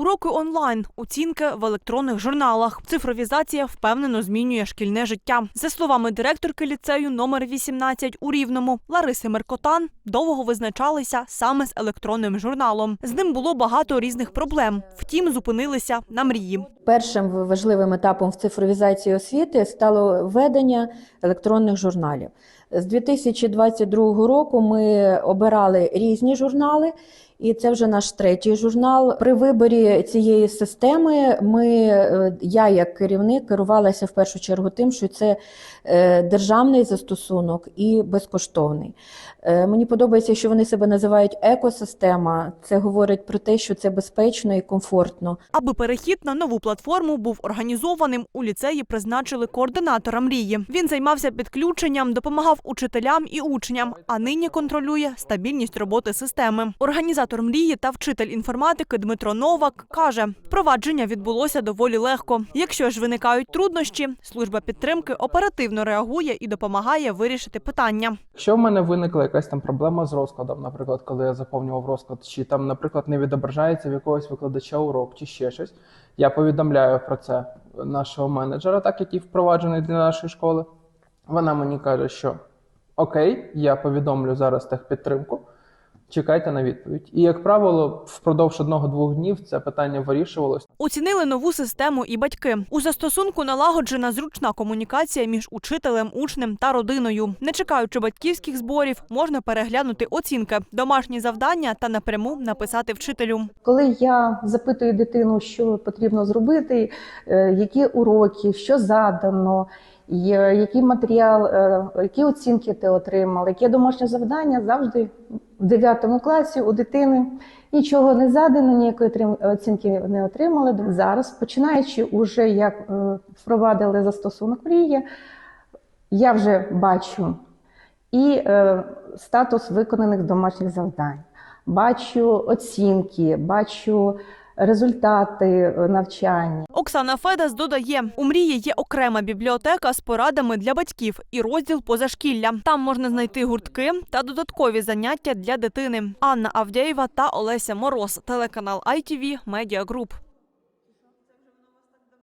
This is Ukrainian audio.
Уроки онлайн, оцінки в електронних журналах. Цифровізація впевнено змінює шкільне життя. За словами директорки ліцею номер 18 у Рівному Лариси Меркотан, довго визначалися саме з електронним журналом. З ним було багато різних проблем. Втім, зупинилися на мрії. Першим важливим етапом в цифровізації освіти стало введення електронних журналів. З 2022 року ми обирали різні журнали, і це вже наш третій журнал. При виборі цієї системи ми, е, я як керівник керувалася в першу чергу тим, що це е, державний застосунок і безкоштовний. Е, Мені подобається, що вони себе називають екосистема. Це говорить про те, що це безпечно і комфортно. Аби перехід на нову платформу був організованим, у ліцеї призначили координатора мрії. Він займався підключенням, допомагав учителям і учням, а нині контролює стабільність роботи системи. Організатор мрії та вчитель інформатики Дмитро Новак каже, впровадження відбулося доволі легко. Якщо ж виникають труднощі, служба підтримки оперативно реагує і допомагає вирішити питання. Якщо в мене виникла якась там проблема з розкладом, наприклад, коли я заповнював розклад, чи там, наприклад, не відображається в якогось викладача урок, чи ще щось, я повідомляю про це нашого менеджера, так який впроваджений для нашої школи. Вона мені каже, що окей, я повідомлю зараз техпідтримку. Чекайте на відповідь. І, як правило, впродовж одного-двох днів це питання вирішувалось. Оцінили нову систему і батьки. У застосунку налагоджена зручна комунікація між учителем, учнем та родиною. Не чекаючи батьківських зборів, можна переглянути оцінки, домашні завдання та напряму написати вчителю. Коли я запитую дитину, що потрібно зробити, е, які уроки, що задано, який матеріал, е, які оцінки ти отримав, яке домашнє завдання, завжди в 9 класі у дитини нічого не задано, ніякої оцінки не отримали. Зараз, починаючи уже як е, впровадили застосунок мрії, я вже бачу і е, статус виконаних домашніх завдань. Бачу оцінки, бачу результати е, навчання. Оксана Федас додає, у мрії є окрема бібліотека з порадами для батьків і розділ позашкілля. Там можна знайти гуртки та додаткові заняття для дитини. Анна Авдєєва та Олеся Мороз, телеканал ITV Media Group.